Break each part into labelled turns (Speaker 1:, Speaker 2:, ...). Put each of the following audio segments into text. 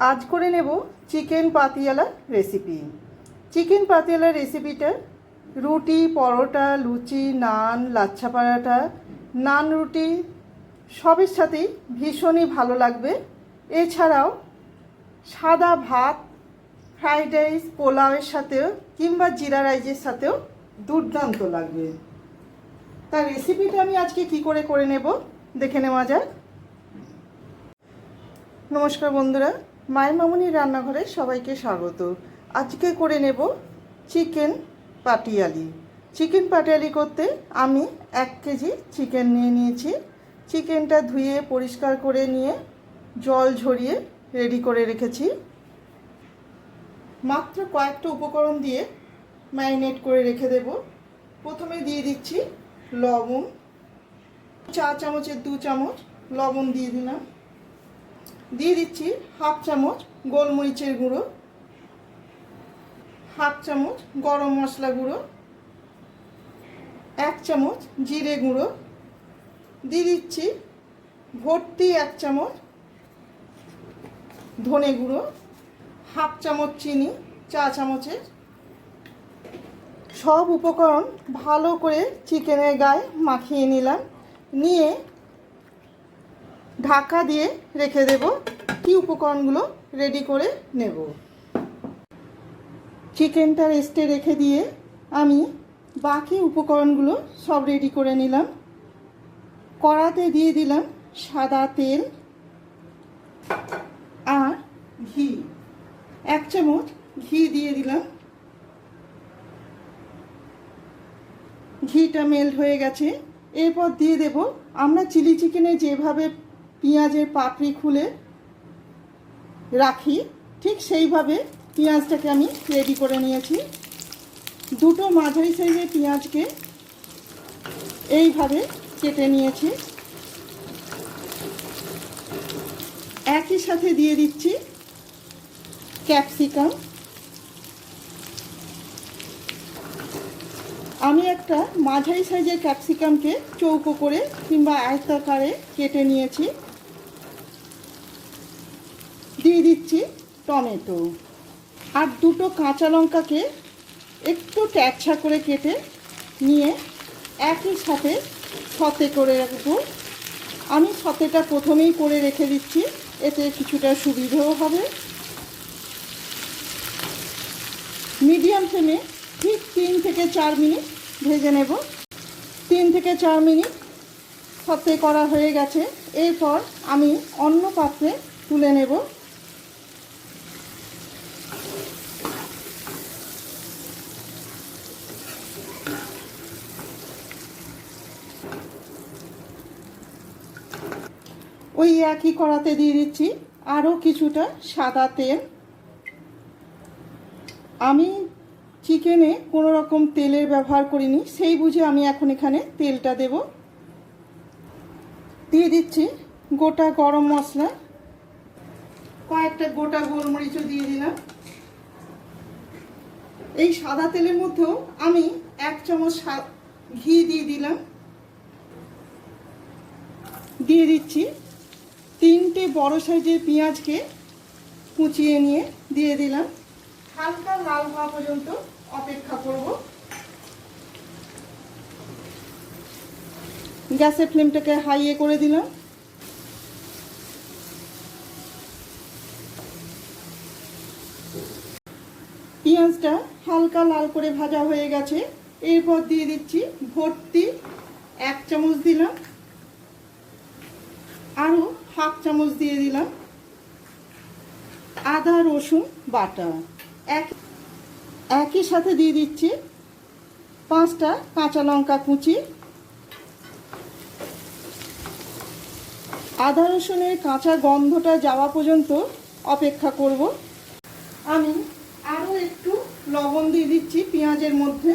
Speaker 1: আজ করে নেব chicken Patiala recipe chicken Patiala রেসিপিটা রুটি, পরোটা, লুচি, নান, লাচ্ছা পরাঠা, নান, রুটি সবের সাথেই ভীষণই ভালো লাগবে। এছাড়াও সাদা ভাত ফ্রাইড রাইস পোলাওয়ের সাথেও কিংবা জিরা রাইসের সাথেও দুর্দান্ত লাগবে। তার রেসিপিটা আমি আজকে কি করে করে নেব? দেখে নেওয়া যাক। নমস্কার বন্ধুরা। মায়ের মামুনির রান্নাঘরে সবাইকে স্বাগত। আজকে করে নেব চিকেন পাটিয়ালি। চিকেন পাটিয়ালি করতে আমি এক কেজি চিকেন নিয়ে নিয়েছি। চিকেনটা ধুয়ে, পরিষ্কার করে নিয়ে জল ঝরিয়ে রেডি করে রেখেছি। মাত্র কয়েকটা উপকরণ দিয়ে ম্যারিনেট করে রেখে দেব। প্রথমে দিয়ে দিচ্ছি লবণ। চা চামচের দু চামচ লবণ দিয়ে দিলাম। দিয়ে দিচ্ছি হাফ চামচ গোলমরিচের গুঁড়ো, হাফ চামচ গরম মশলা গুঁড়ো, এক চামচ জিরে গুঁড়ো, দিয়ে দিচ্ছি ভর্তি এক চামচ ধনে গুঁড়ো, হাফ চামচ চিনি, চা চামচের। সব উপকরণ ভালো করে চিকেনের গায়ে মাখিয়ে নিলাম, নিয়ে ঢাকা দিয়ে রেখে দেব। কি উপকরণগুলো রেডি করে নেব? চিকেনটা রেস্টে রেখে দিয়ে আমি বাকি উপকরণগুলো সব রেডি করে নিলাম। কড়াতে দিয়ে দিলাম সাদা তেল আর ঘি। এক চামচ ঘি দিয়ে দিলাম। ঘিটা মেল্ট হয়ে গেছে। এরপর দিয়ে দেব আমরা চিলি চিকেনে যেভাবে পেঁয়াজের পাপড়ি খুলে রাখি। ঠিক সেইভাবে পেঁয়াজটাকে আমি রেডি করে নিয়েছি। দুটো মাঝারি সাইজের পেঁয়াজকে এইভাবে কেটে নিয়েছি। একই সাথে দিয়ে দিচ্ছি ক্যাপসিকাম। আমি একটা মাঝারি সাইজের ক্যাপসিকামকে চৌকো করে কিংবা আয়তাকারে কেটে নিয়েছি। দিয়ে দিচ্ছি টমেটো। আর দুটো কাঁচা লঙ্কাকে একটু ট্যাকছা করে কেটে নিয়ে একই সাথে সতে করে রাখব। আমি সতেটা প্রথমেই করে রেখে দিচ্ছি, এতে কিছুটা সুবিধেও হবে। মিডিয়াম ফ্লেমে ঠিক তিন থেকে চার মিনিট ভেজে নেব। তিন থেকে চার মিনিট সতে করা হয়ে গেছে। এরপর আমি অন্য পাত্রে তুলে নেব। ওই একই কড়াতে দিয়ে দিচ্ছি আরও কিছুটা সাদা তেল। আমি চিকেনে কোনো রকম তেলের ব্যবহার করিনি, সেই বুঝে আমি এখন এখানে তেলটা দেব। দিয়ে দিচ্ছি গোটা গরম মশলা। কয়েকটা গোটা গোলমরিচও দিয়ে দিলাম। এই সাদা তেলের মধ্যেও আমি এক চামচ ঘি দিয়ে দিলাম। দিয়ে দিচ্ছি তিনটে বড় সাইজের পেঁয়াজকে কুচিয়ে নিয়ে দিয়ে দিলাম। হালকা লাল হওয়া পর্যন্ত অপেক্ষা করব। গ্যাসের ফ্লেমটাকে হাইয়ে করে দিলাম। পেঁয়াজটা হালকা লাল করে ভাজা হয়ে গেছে। এরপর দিয়ে দিচ্ছি ভর্তি এক চামচ দিলাম। হাফ চামচ দিয়ে দিলাম। আদা, রসুন, বাটা। এক, একই সাথে দিয়ে দিচ্ছি পাঁচটা কাঁচা লঙ্কা কুচি। আদা, রসুনের কাঁচা গন্ধটা যাওয়া পর্যন্ত অপেক্ষা করব। আমি আরও একটু লবণ দিয়ে দিচ্ছি পেঁয়াজের মধ্যে,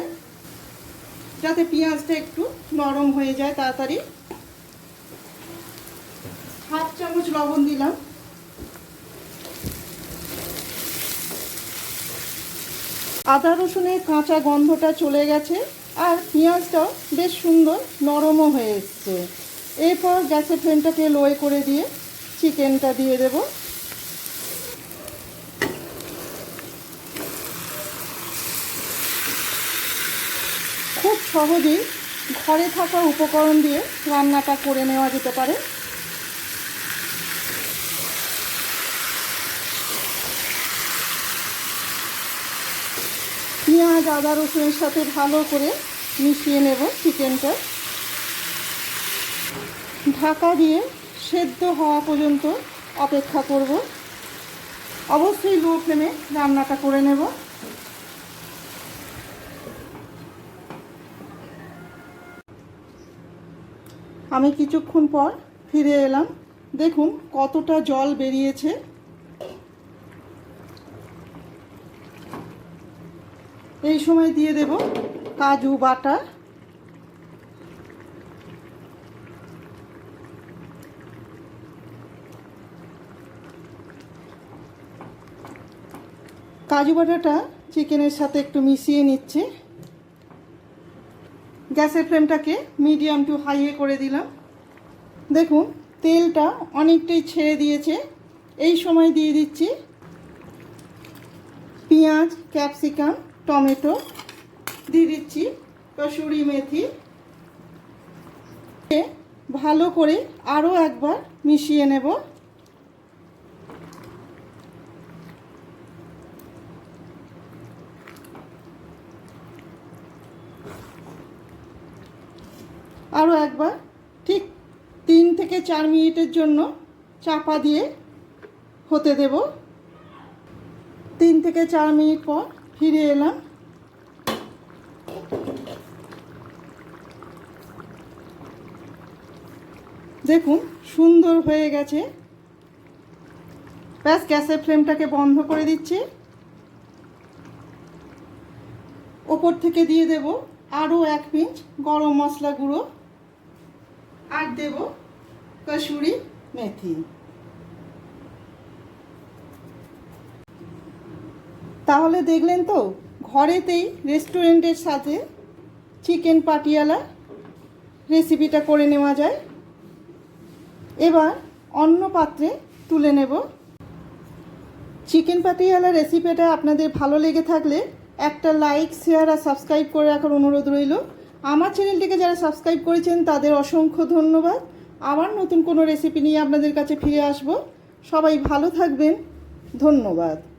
Speaker 1: যাতে পেঁয়াজটা একটু নরম হয়ে যায় তাড়াতাড়ি। হাফ চামচ লবণ দিলাম। আদা রসুনের কাঁচা গন্ধটা চলে গেছে আর পেঁয়াজটাও বেশ সুন্দর নরমও হয়ে এসছে। এরপর গ্যাসের ফ্লেমটাকে লোয়ে করে দিয়ে চিকেনটা দিয়ে দেব। খুব সহজেই ঘরে থাকা উপকরণ দিয়ে রান্নাটা করে নেওয়া যেতে পারে। পেঁয়াজ, আদা, রসুনের সাথে ভালো করে মিশিয়ে নেব চিকেনটা। ঢাকা দিয়ে সেদ্ধ হওয়া পর্যন্ত অপেক্ষা করব। অবশ্যই লো ফ্লেমে রান্নাটা করে নেব। আমি কিছুক্ষণ পর ফিরে এলাম। দেখুন কতটা জল বেরিয়েছে। এই সময় দিয়ে দেব কাজু, বাটা। কাজু, বাটাটা চিকেনের সাথে একটু মিশিয়ে নিচ্ছে। গ্যাসের ফ্লেমটাকে মিডিয়াম টু হাইয়ে করে দিলাম। দেখুন, তেলটা অনেকটাই ছেড়ে দিয়েছে। এই সময় দিয়ে দিচ্ছি পেঁয়াজ, ক্যাপসিকাম টমেটো, দিয়ে দিচ্ছি কসুরি মেথি। ভালো করে আরও একবার মিশিয়ে নেব। আরও একবার ঠিক তিন থেকে চার মিনিটের জন্য চাপা দিয়ে হতে দেব। তিন থেকে চার মিনিট পর ফিরে এলাম। দেখুন, সুন্দর হয়ে গেছে। ব্যাস, গ্যাসের ফ্লেমটাকে বন্ধ করে দিচ্ছি। ওপর থেকে দিয়ে দেব আরও এক পিঞ্চ গরম মশলা গুঁড়ো। আর দেব কসুরি মেথি। তাহলে দেখলেন তো, ঘরেতেই রেস্টুরেন্টের সাথে চিকেন পাটিয়ালা রেসিপিটা করে নেওয়া যায়। এবার অন্য পাত্রে তুলে নেব। চিকেন পাটিয়ালা রেসিপিটা আপনাদের ভালো লেগে থাকলে একটা লাইক শেয়ার আর সাবস্ক্রাইব করে রাখার অনুরোধ রইল। আমার চ্যানেলটিকে যারা সাবস্ক্রাইব করেছেন, তাদের অসংখ্য ধন্যবাদ। আবার নতুন কোনো রেসিপি নিয়ে আপনাদের কাছে ফিরে আসব। সবাই ভালো থাকবেন। ধন্যবাদ।